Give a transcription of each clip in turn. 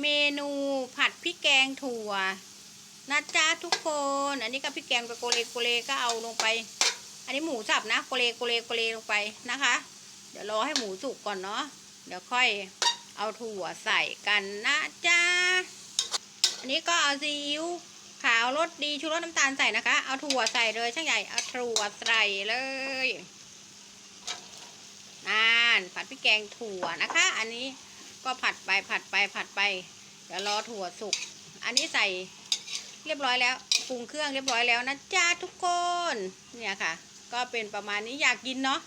เมนูผัดพริกแกงถั่วนะจ๊ะทุกคน อันนี้ก็พริกแกงไปโกเลโกเลก็เอาลงไป อันนี้หมูสับนะโกเลโกเลโกเลลงไปนะคะ เดี๋ยวรอให้หมูสุกก่อนเนาะเดี๋ยวค่อยเอาถั่วใส่กันนะจ๊ะอันนี้ก็เอาซีอิ๊วขาวรสดีชูรสน้ำตาลใส่นะคะ เอาถั่วใส่เลยช่างใหญ่เอาถั่วใส่เลยนั่นผัดพริกแกงถั่วนะคะ อันนี้ ก็ผัดไปผัดไปผัดไปเดี๋ยวรอถั่วสุก อันนี้ใส่เรียบร้อยแล้วปรุงเครื่องเรียบร้อยแล้วนะจ๊ะทุกคนเนี่ยค่ะ ก็เป็นประมาณนี้อยากกินเนาะ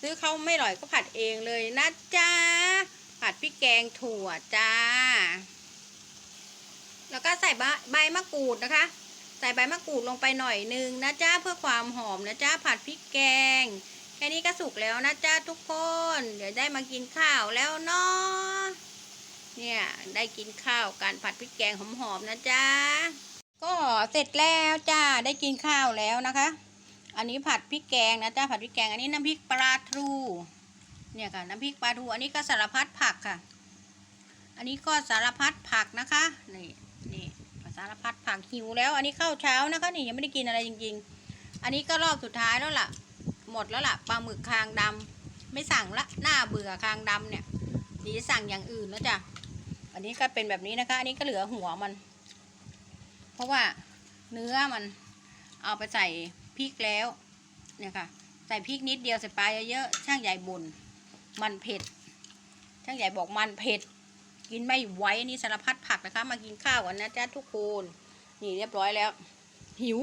ซื้อเขาไม่อร่อยก็ผัดเองเลยนะจ๊ะผัดพริกแกงถั่วจ้า แล้วก็ใส่ใบใบมะกรูดนะคะ ใส่ใบมะกรูดลงไปหน่อยนึงนะจ๊ะเพื่อความหอมนะจ๊ะผัดพริกแกง แค่นี้ก็สุกแล้วนะจ๊ะทุกคน เดี๋ยวได้มากินข้าวแล้วเนาะเนี่ยได้กินข้าวกันผัดพริกแกงหอมๆนะจ๊ะก็เสร็จแล้วจ้าได้กินข้าวแล้วนะคะ อันนี้ผัดพริกแกงนะจ้าผัดพริกแกงอันนี้น้ำพริกปลาทูเนี่ยค่ะน้ำพริกปลาทูอันนี้ก็สารพัดผักค่ะ อันนี้ก็สารพัดผักนะคะนี่นี่สารพัดผักหิวแล้ว อันนี้ข้าวเช้านะคะนี่ยังไม่ได้กินอะไรจริง ๆ อันนี้ก็รอบสุดท้ายแล้วล่ะ หมดแล้วล่ะปลาหมึกคางดำไม่สั่งละหน้าเบื่อคางดำเนี่ยดีจะสั่งอย่างอื่นแล้วจ้ะอันนี้ก็เป็นแบบนี้นะคะ อันนี้ก็เหลือหัวมัน เพราะว่าเนื้อมันเอาไปใส่พริกแล้วเนี่ยค่ะใส่พริกนิดเดียวใส่ปลาเยอะๆช่างใหญ่บน่นมันเผ็ด ช่างใหญ่บอกมันเผ็ด กินไม่ไหวนนี้สารพัดผักนะคะ มากินข้าวกันนะจ๊ะทุกคน นี่เรียบร้อยแล้ว หิว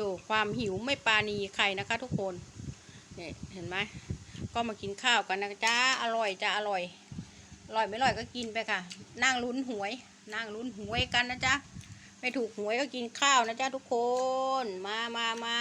ดูความหิวไม่ปาณีใครนะคะ ทุกคนเนี่ยเห็นไหมก็มากินข้าวกันนะจ๊ะอร่อยจะอร่อยอร่อยไม่อร่อยก็กินไปค่ะ นั่งลุ้นหวย นั่งลุ้นหวยกันนะจ๊ะไม่ถูกหวยก็กินข้าวนะจ๊ะทุกคนมามามา